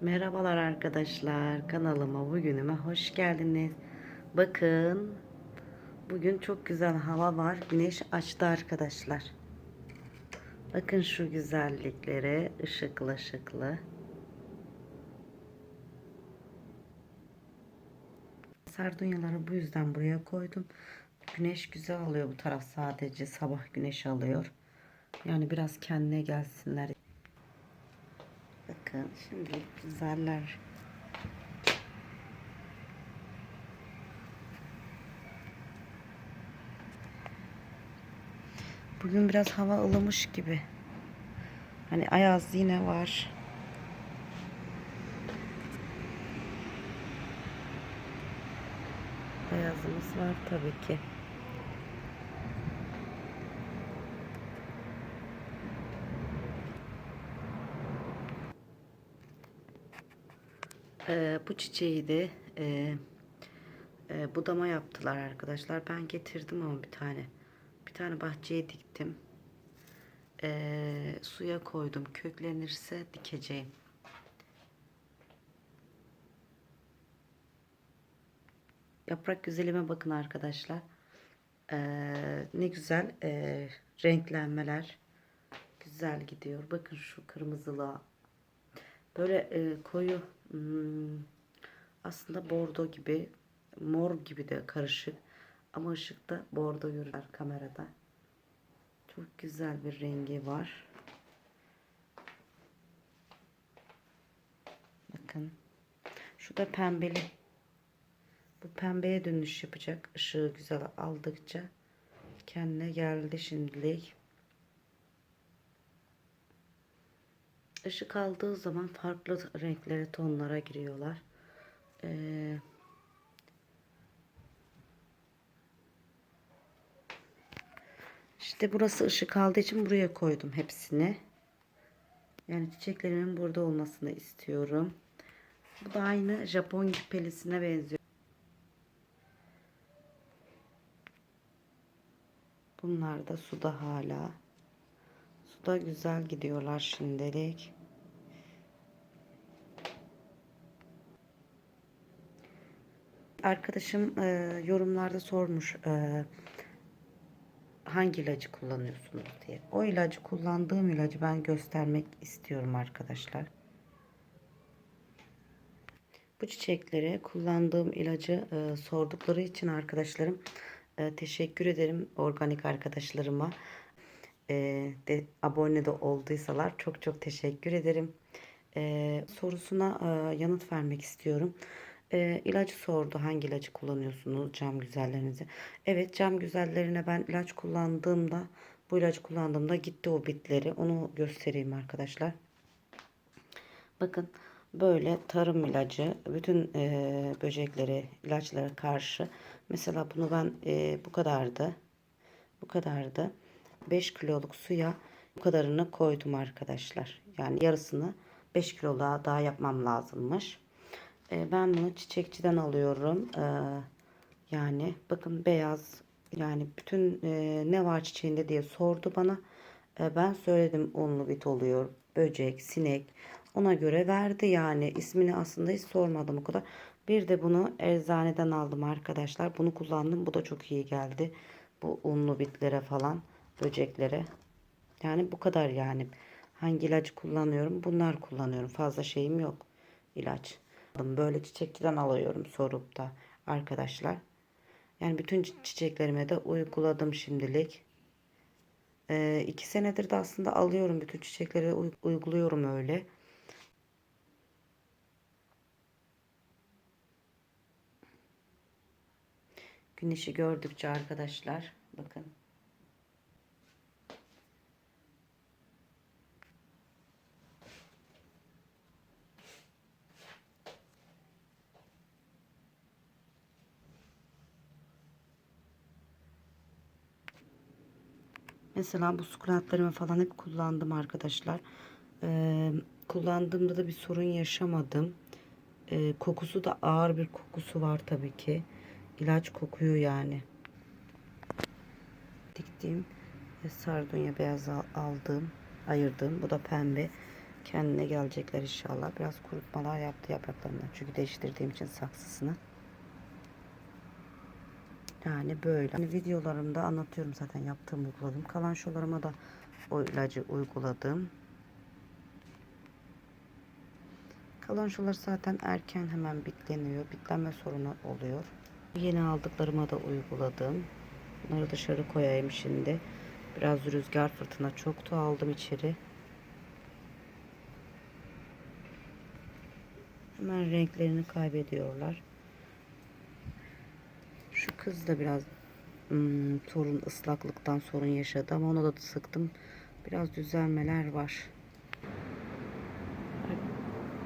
Merhabalar arkadaşlar kanalıma bugünüme hoş geldiniz. Bakın bugün çok güzel hava var. Güneş açtı arkadaşlar. Bakın şu güzelliklere ışıklı ışıklı. Sardunyaları bu yüzden buraya koydum. Güneş güzel alıyor bu taraf sadece sabah güneş alıyor. Yani biraz kendine gelsinler. Bakın şimdi güzeller. Bugün biraz hava ılımış gibi. Hani ayaz yine var. Ayazımız var tabii ki. Ee, bu çiçeği de e, e, budama yaptılar arkadaşlar. Ben getirdim ama bir tane. Bir tane bahçeye diktim. Ee, suya koydum. Köklenirse dikeceğim. Yaprak güzelime bakın arkadaşlar. Ee, ne güzel e, renklenmeler. Güzel gidiyor. Bakın şu kırmızılığa. Böyle e, koyu hmm, aslında bordo gibi mor gibi de karışık. Ama ışıkta bordo görünüyor kamerada. Çok güzel bir rengi var. Bakın. Şu da pembeli. Bu pembeye dönüş yapacak. Işığı güzel aldıkça kendine geldi şimdilik. Işık aldığı zaman farklı renklere, tonlara giriyorlar. Ee, işte burası ışık aldığı için buraya koydum hepsini. Yani çiçeklerimin burada olmasını istiyorum. Bu da aynı Japon pelisine benziyor. Bunlar da suda hala. Suda güzel gidiyorlar şimdilik. Arkadaşım e, yorumlarda sormuş e, hangi ilacı kullanıyorsunuz diye. O ilacı kullandığım ilacı ben göstermek istiyorum arkadaşlar. Bu çiçeklere kullandığım ilacı e, sordukları için arkadaşlarım e, teşekkür ederim organik arkadaşlarıma. E, de, abone de olduysalar çok çok teşekkür ederim. E, sorusuna e, yanıt vermek istiyorum. E, ilacı sordu hangi ilacı kullanıyorsunuz cam güzellerinizi. Evet cam güzellerine ben ilaç kullandığımda bu ilacı kullandığımda gitti o bitleri. Onu göstereyim arkadaşlar. Bakın böyle tarım ilacı bütün e, böceklere ilaçlara karşı mesela bunu ben e, bu kadardı bu kadardı 5 kiloluk suya bu kadarını koydum arkadaşlar yani yarısını 5 kiloluğa daha yapmam lazımmış e, ben bunu çiçekçiden alıyorum e, yani bakın beyaz yani bütün e, ne var çiçeğinde diye sordu bana e, ben söyledim unlu bit oluyor böcek sinek ona göre verdi yani. ismini aslında hiç sormadım o kadar. Bir de bunu eczaneden aldım arkadaşlar. Bunu kullandım. Bu da çok iyi geldi. Bu unlu bitlere falan, böceklere. Yani bu kadar yani. Hangi ilacı kullanıyorum? Bunlar kullanıyorum. Fazla şeyim yok. ilaç. Böyle çiçekçiden alıyorum sorup da arkadaşlar. Yani bütün çiçeklerime de uyguladım şimdilik. Ee, iki senedir de aslında alıyorum bütün çiçekleri uyguluyorum öyle. Güneşi gördükçe arkadaşlar bakın. Mesela bu sukulentlerimi falan hep kullandım arkadaşlar. Ee, kullandığımda da bir sorun yaşamadım. Ee, kokusu da ağır bir kokusu var tabii ki ilaç kokuyor yani. Diktiğim sardunya beyaz aldığım, ayırdım. Bu da pembe. kendine gelecekler inşallah. Biraz kurutmalar yaptı yapraklarından. Çünkü değiştirdiğim için saksısını. Yani böyle. Hani videolarımda anlatıyorum zaten yaptığım uyguladım. Kalan şolarıma da o ilacı uyguladım. Kalan şolar zaten erken hemen bitleniyor. Bitlenme sorunu oluyor. Yeni aldıklarıma da uyguladım. Bunları dışarı koyayım şimdi. Biraz rüzgar fırtına çoktu aldım içeri. Hemen renklerini kaybediyorlar. Kız da biraz hmm, torun ıslaklıktan sorun yaşadı ama ona da sıktım. Biraz düzelmeler var.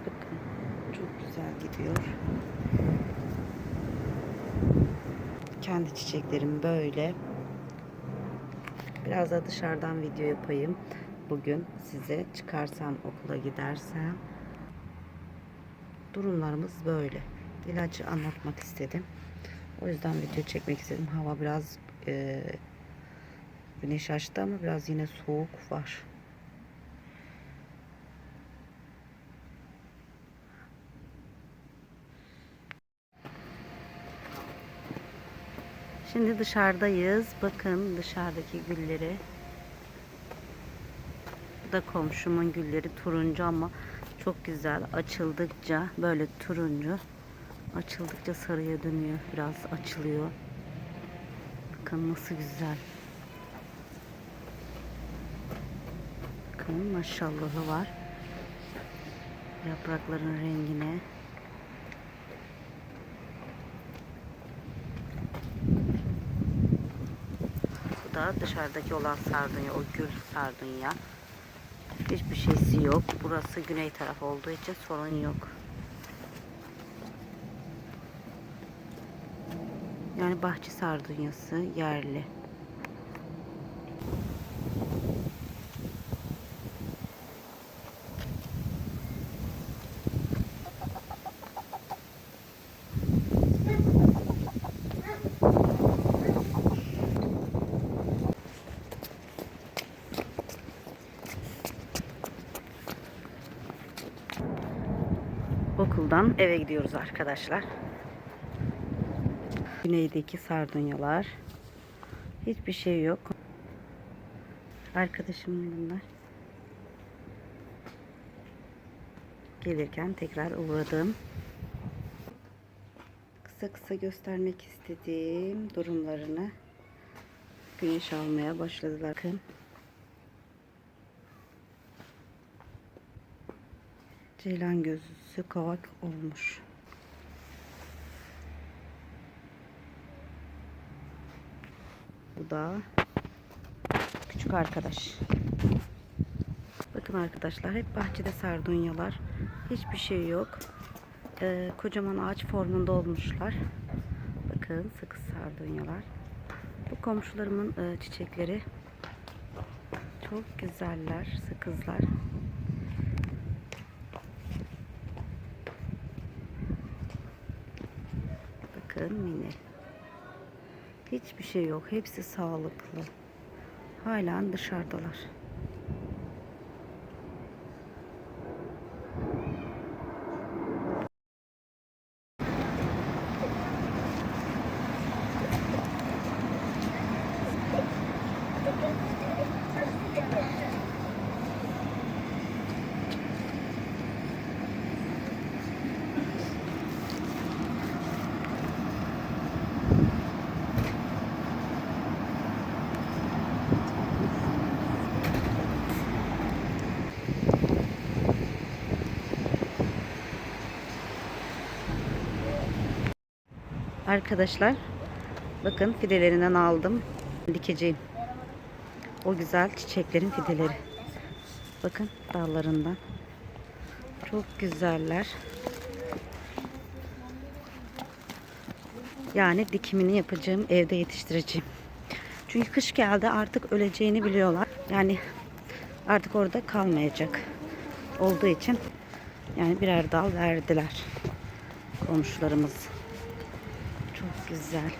Bakın çok güzel gidiyor. Kendi çiçeklerim böyle. Biraz da dışarıdan video yapayım. Bugün size çıkarsam okula gidersem durumlarımız böyle. İlacı anlatmak istedim. O yüzden video çekmek istedim. Hava biraz e, güneş açtı ama biraz yine soğuk var. Şimdi dışarıdayız. Bakın dışarıdaki gülleri. Bu da komşumun gülleri turuncu ama çok güzel. Açıldıkça böyle turuncu. Açıldıkça sarıya dönüyor. Biraz açılıyor. Bakın nasıl güzel. Bakın maşallahı var. Yaprakların rengine. Bu da dışarıdaki olan sardunya. O gül sardunya. Hiçbir şeysi yok. Burası güney taraf olduğu için sorun yok. Yani bahçe sardunyası yerli. Okuldan eve gidiyoruz arkadaşlar. Güneydeki sardunyalar. Hiçbir şey yok. Arkadaşım bunlar. Gelirken tekrar uğradım. Kısa kısa göstermek istediğim durumlarını güneş almaya başladılar. Bakın. Ceylan gözüsü kavak olmuş. Bu da küçük arkadaş. Bakın arkadaşlar hep bahçede sardunyalar. Hiçbir şey yok. Ee, kocaman ağaç formunda olmuşlar. Bakın sıkı sardunyalar. Bu komşularımın e, çiçekleri çok güzeller, sıkızlar. Bakın mini. Hiçbir şey yok. Hepsi sağlıklı. Hala dışarıdalar. Arkadaşlar bakın fidelerinden aldım. Dikeceğim. O güzel çiçeklerin fideleri. Bakın dallarından. Çok güzeller. Yani dikimini yapacağım, evde yetiştireceğim. Çünkü kış geldi artık öleceğini biliyorlar. Yani artık orada kalmayacak olduğu için yani birer dal verdiler komşularımız güzel.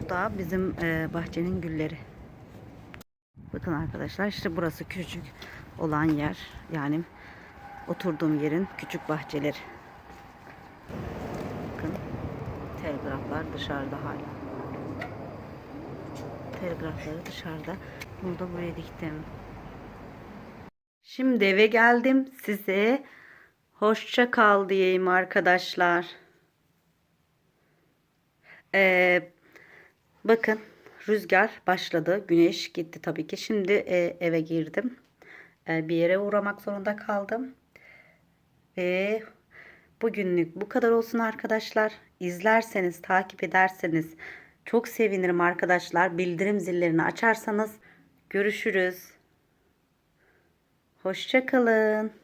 Bu da bizim e, bahçenin gülleri. Bakın arkadaşlar işte burası küçük olan yer. Yani oturduğum yerin küçük bahçeleri. Bakın telgraflar dışarıda hala. Telgrafları dışarıda. Bunu da buraya diktim. Şimdi eve geldim. Size hoşça kal diyeyim arkadaşlar. Ee, bakın rüzgar başladı. Güneş gitti tabii ki. Şimdi e, eve girdim. E, bir yere uğramak zorunda kaldım. Ve bugünlük bu kadar olsun arkadaşlar. İzlerseniz, takip ederseniz çok sevinirim arkadaşlar. Bildirim zillerini açarsanız görüşürüz. Hoşça kalın.